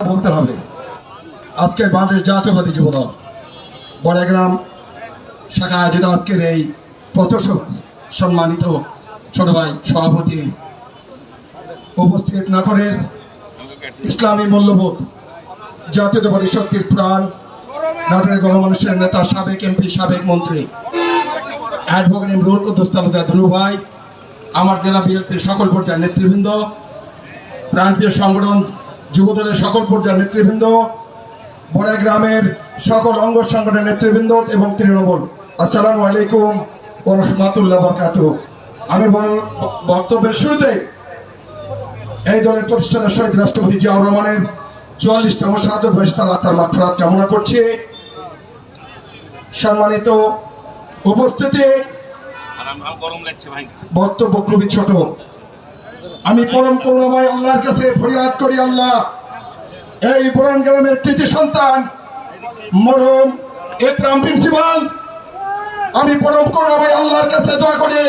বলতে হবে। আজকে বাংলাদেশ জাতীয়বাদী যুবদল বড়াগ্রাম শাখা আয়োজিত আজকের এই পথসভা সম্মানিত ছোট ভাই সভাপতি উপস্থিত নগরের ইসলামী মূল্যবোধ, জাতীয়তাবাদী শক্তির প্রাণ, নাটোরের গণমানুষের নেতা, সাবেক এমপি, সাবেক মন্ত্রী, অ্যাডভোকেট ইমরুল কুদ্দুস দুলু ভাই, আমার জেলা বিএনপির সকল পর্যায়ের নেতৃবৃন্দ, প্রাণপ্রিয় সংগঠন যুবদলের সকল পর্যায়ের নেতৃবৃন্দ, বড়া গ্রামের সকল অঙ্গ সংগঠনের নেতৃবৃন্দ এবং তৃণমূল। আসসালামু আলাইকুম ও রহমাতুল্লাহ বরকাত আমি বক্তব্যের শুরুতে এই দলের প্রতিষ্ঠাতা শহীদ রাষ্ট্রপতি জিয়াউর রহমানের চুয়াল্লিশতম বয়স তার আত্মার মাফরাত কামনা করছি। সম্মানিত উপস্থিতি বক্তব্য খুবই ছোট। আমি পরম করুণাময় আল্লাহর কাছে ফরিয়াদ করি, আল্লাহ এই পুরান গ্রামের কৃতি সন্তান মরম একরাম প্রিন্সিপাল। আমি পরম করুণাময় আল্লাহর কাছে দোয়া করি,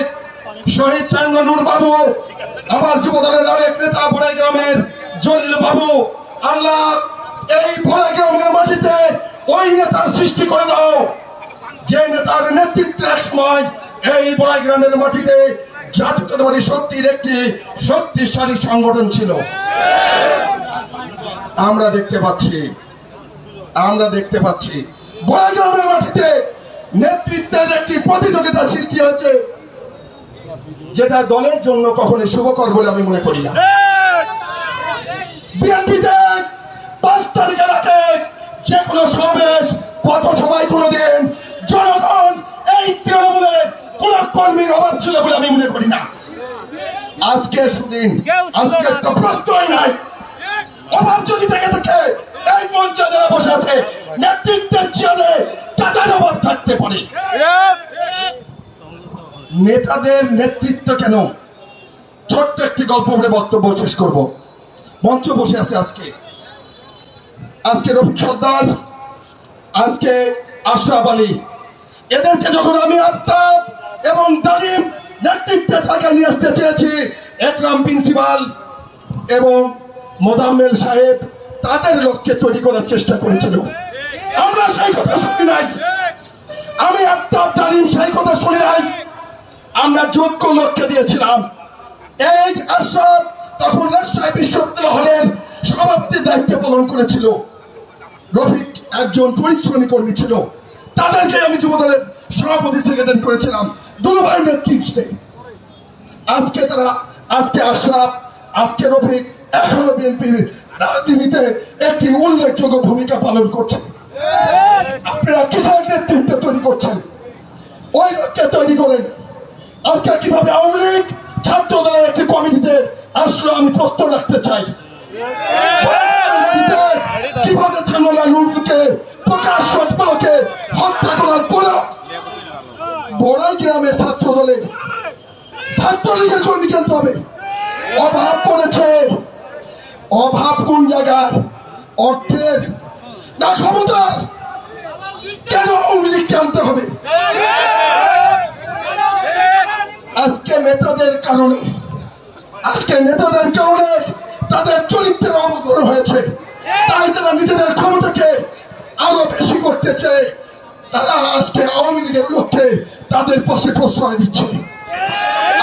শহীদ চাঙ্গনুর বাবু, আমার যুব দলের আরেক নেতা বড়াই গ্রামের জলিল বাবু, আল্লাহ এই বড়াই গ্রামের মাটিতে ওই নেতার সৃষ্টি করে দাও, যে নেতার নেতৃত্বে এক সময় এই বড়াই গ্রামের মাটিতে জাতীয়তাবাদী শক্তির একটি শক্তিশালী সংগঠন ছিল। আমরা দেখতে পাচ্ছি, আমরা দেখতে পাচ্ছি। বড়াই গ্রামের মাটিতে নেতৃত্বের একটি প্রতিযোগিতা সৃষ্টি হচ্ছে যেটা দলের জন্য কখনোই শুভকর বলে আমি মনে করি না। বিএনপিতে পাঁচ তারিখের আগে যে কোনো সমাবেশ পথ সবাই কোনোদিন জনগণ কর্মীর অভাব ছিল বলে আমি মনে করি না। আজকে সুদিন আজকে তো প্রশ্নই নাই। অভাব যদি থেকে থাকে এই মঞ্চে যারা বসে আছে নেতৃত্বের চেয়ারে টাকার অভাব থাকতে পারে। নেতাদের নেতৃত্ব কেন? ছোট্ট একটি গল্প বলে বক্তব্য শেষ করব। মঞ্চ বসে আছে আজকে। আজকে রফিক সর্দার আজকে আশরাফ আলী এদেরকে যখন আমি আফতাব এবং তালিম নেতৃত্বে জায়গায় নিয়ে আসতে চেয়েছি, একরাম প্রিন্সিপাল এবং মোদাম্মেল সাহেব তাদের লক্ষ্যে তৈরি করার চেষ্টা করেছিল। আমরা সেই কথা শুনি নাই। আমি আফতাব তালিম, সেই কথা শুনি নাই। আমরা যোগ্য লোককে দিয়েছিলাম। এই আশরাফ তখন রাজশাহী বিশ্ববিদ্যালয় হলের সভাপতির দায়িত্ব পালন করেছিল। রফিক একজন পরিশ্রমী কর্মী ছিল। তাদেরকে আমি যুবদলের সভাপতি সেক্রেটারি করেছিলাম। দুলভাই নেতৃত্বে আজকে তারা আজকে আশরাফ আজকে রফিক এখনও বিএনপির রাজনীতিতে একটি উল্লেখযোগ্য ভূমিকা পালন করছে। আপনারা কিসের নেতৃত্বে তৈরি করছেন? ওই লোককে তৈরি করেন। আজকে কীভাবে আওয়ামী লীগ ছাত্র দলের একটি কমিটিতে আসলে আমি প্রশ্ন রাখতে চাই। কীভাবে থানোলা লুটকে প্রকাশ সত্তাকে হত্যা করার পরে বড়াই গ্রামে ছাত্র দলে ছাত্রলীগের কর্মী খেলতে হবে অভাব পড়েছে জায়গায় অর্থের না ক্ষমতার কেন লীগকে আনতে হবে? আজকে নেতাদের কারণে, আজকে নেতাদের কারণে তাদের চরিত্রের অবতরণ হয়েছে। তাই তারা নিজেদের ক্ষমতাকে আরও বেশি করতে চায়। তারা আজকে আওয়ামী লীগের লক্ষ্যে তাদের পাশে প্রশ্রয় দিচ্ছে।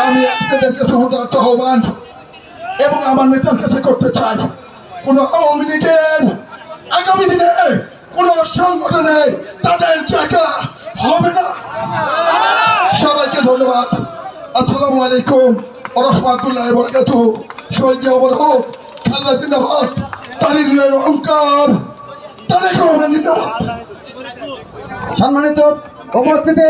আমি আপনাদের কাছে আহ্বান এবং আমার নেতার কাছে করতে চাই। কোন আওয়ামী লীগের আগামী দিনে কোন সংগঠনে তাদের জায়গা হবে না। সবাইকে ধন্যবাদ। আসসালামু আলাইকুম রহমাতুল্লাহ বরকাত শহীদ অমর হোক খালদা জিন্দাবাদ তারিখের অহংকার, তারেক রহমান জিন্দাবাদ। সম্মানিত উপস্থিতি।